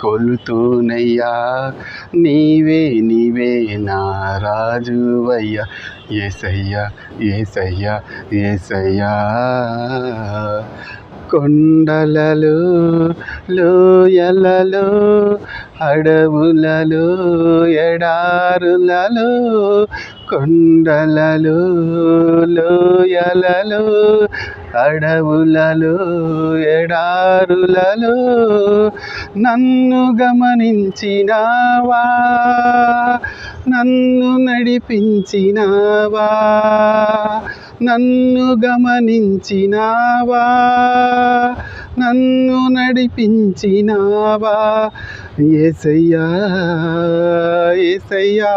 కొలుతూనయ్యా. నీవే నీవే నా రాజువయ్యా. ఏసయ్యా ఏసయ్యా ఏసయ్యా. కొండలలో లోయలలో అడవులలో ఎడారులలో కొండలలో లోయలలో అడవులలో ఎడారులలో నన్ను గమనించినావా? నన్ను నడిపించినావా? నన్ను గమనించినావా? నన్ను నడిపించినావా? ఏసయ్యా ఏసయ్యా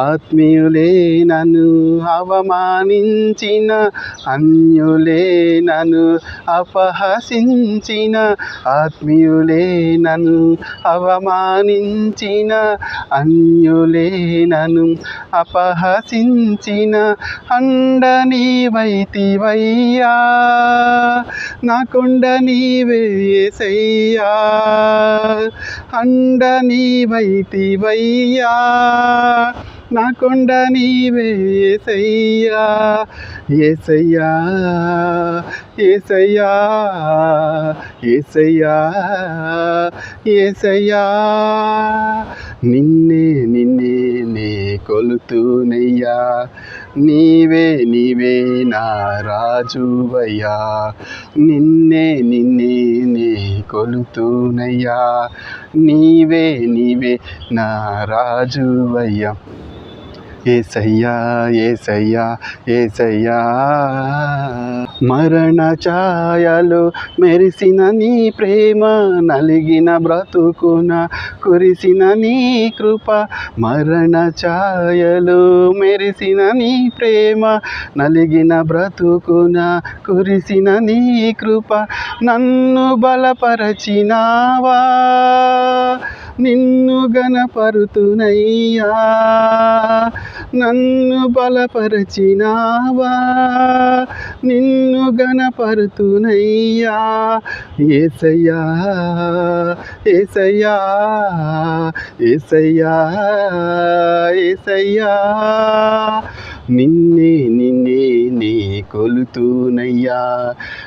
ఆత్మీయులే నన్ను అవమానించిన అన్యులే నన్ను అపహసించిన ఆత్మీయులే నన్ను అవమానించిన అన్యులే నన్ను అపహసించిన అండ నీవైతివయ్యా నా కొండ అండ నీవైతివయ్యా నా కొండ నీవే ఏసయ్యా ఏసయ్యా ఏసయ్యా ఏసయ్యా ఏసయ్యా. నిన్నే నిన్నే నే కొలుతూనయ్యా. నీవే నీవే నా రాజువయ్యా. నిన్నే నిన్నే నే కొలుతూనయ్యా. నీవే నీవే నా రాజువయ్యా. ఏసయ్యా ఏసయ్యా ఏసయ్యా. మరణ ఛాయలు మెరిసిన నీ ప్రేమ నలిగిన బ్రతుకున కురిసిన నీ కృప. మరణ ఛాయలు మెరిసిన నీ ప్రేమ నలిగిన బ్రతుకున కురిసిన నీ కృప. నన్ను బలపరచినావా? నిన్ను గణపరుతునయ్యా. నన్ను బలపరచినావా. నిన్ను గణపరుతునయ్యా. ఏసయ్యా ఏసయ్యా ఏసయ్యా ఏసయ్యా. నిన్నే నిన్నే నే కొలుతూనయ్యా.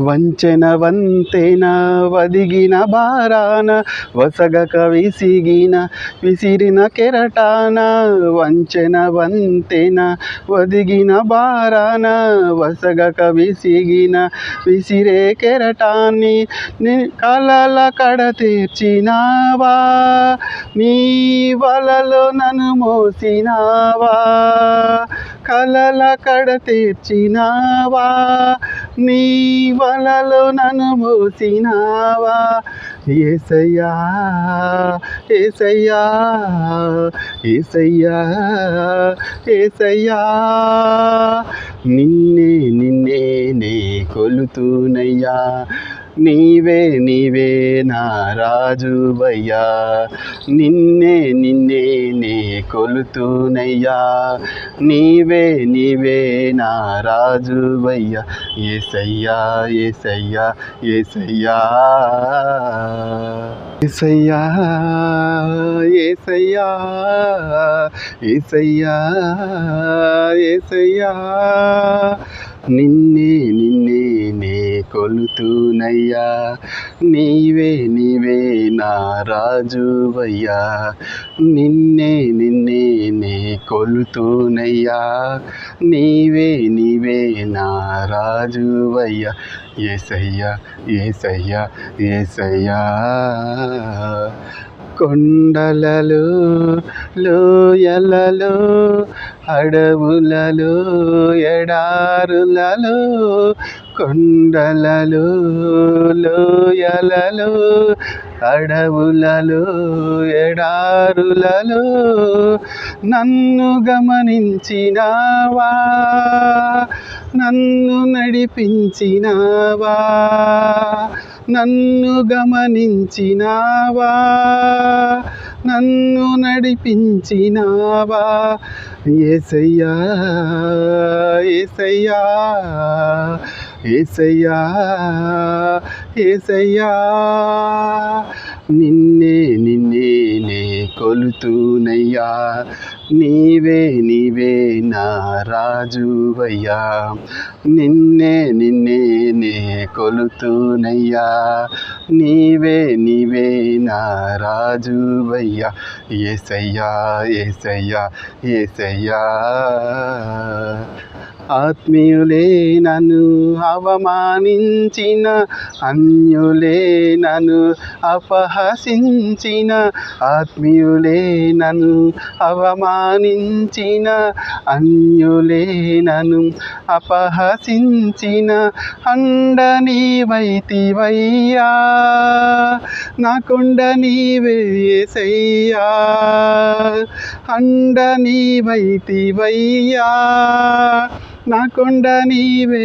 వంచన వంతెన వదిగిన బారాన వసగక విసిగిన విసిరిన కెరటాన వంచన వంతెన వదిగిన బారాన వసగక విసిగిన విసిరే కెరటాన్ని కలల కడ తీర్చినావా? నీ వలలో నన్ను మోసినావా? కలల కడ తీర్చినావా? నీ వలలో నన్ను మోసినావా? ఏసయ్యా ఏసయ్యా ఏసయ్యా ఏసయ్యా. నిన్నే నిన్నే నే కొలుతూనయ్యా. నీవే నీవే నా రాజువయ్యా నిన్నే నిన్నే నే కొలుతూనయ్యా. నీవే నీవే నా రాజువయ్యా ఏసయ్యా ఏసయ్యా ఏసయ్యా. ఏసయ్యా ఏసయ్యా ఏసయ్యా ఏసయ్యా. నిన్నే నిన్నే కొలుతూనయ్యా. నీవే నీవే నా రాజువయ్యా. నిన్నే నిన్నే నే కొలుతూనయ్యా. నీవే నీవే నా రాజువయ్యా. ఏసయ్యా ఏసయ్యా ఏసయ్యా. కొండలలో లోయలలో అడవులలో ఎడారులలో కొండలలో లోయలలో అడవులలో ఎడారులలో నన్ను గమనించినావా? నన్ను నడిపించినావా? నన్ను గమనించినావా? నన్ను నడిపించినావా? ఏసయ్యా ఏసయ్యా ఏసయ్యా ఏసయ్యా నిన్నే నిన్నే నే కొలుతూనయ్యా. నీవే నీవే నా రాజువయ్యా. నిన్నే నిన్నే నే కొలుతూనయ్యా. నీవే నీవే నా రాజువయ్యా. ఏసయ్యా ఏసయ్యా ఏసయ్యా. ఆత్మీయులే నన్ను అవమానించిన అన్యులే నన్ను అపహసించిన ఆత్మీయులే నన్ను అవమానించిన అన్యులేనను అపహసించిన అండ నీవైతివయ్యా నాకుండ నీవే ఏసయ్యా అండ నీవైతివయ్యా నా కొండ నీవే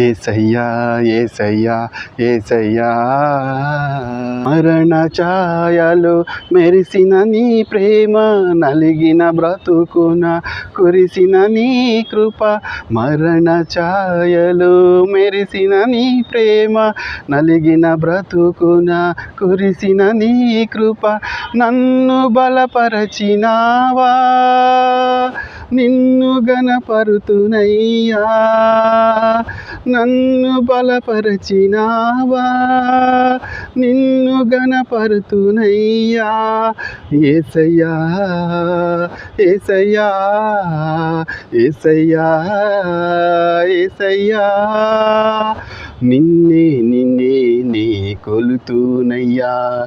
ఏసయ్యా ఏసయ్యా ఏసయ్యా. మరణ ఛాయలు మెరిసిన నీ ప్రేమ నలిగిన బ్రతుకున కురిసిన నీ కృప. మరణ ఛాయలు మెరిసిన నీ ప్రేమ నలిగిన బ్రతుకున కురిసిన నీ కృప. నన్ను బలపరచినావా? నిన్ను గణపరుతునయ్యా. నన్ను బలపరచినావా. నిన్ను గణపరుతునయ్యా. ఏసయ్యా ఏసయ్యా ఏసయ్యా ఏసయ్యా. నిన్నే నిన్నే నే కొలుతూనయ్యా.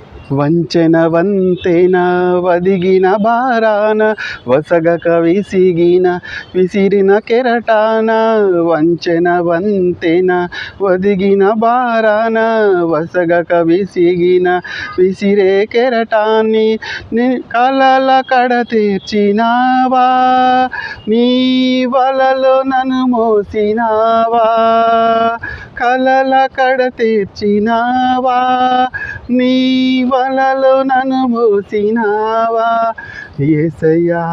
వంచన వంతెన వదిగిన బారాన వసగక విసిగిన విసిరిన కెరటాన వంచన వంతెన వదిగిన బారాన వసగక విసిగిన విసిరే కెరటాన్ని నీ కలల కడ తీర్చినావా? నీ వలలో నన్ను మోసినావా? కలల కడ తీర్చినావా? నీ వలలో నన్ను మోసినావా? ఏసయ్యా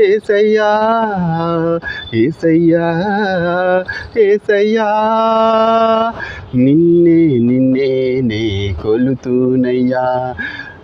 ఏసయ్యా ఏసయ్యా ఏసయ్యా. నిన్నే నిన్నే నే కొలుతూనయ్యా.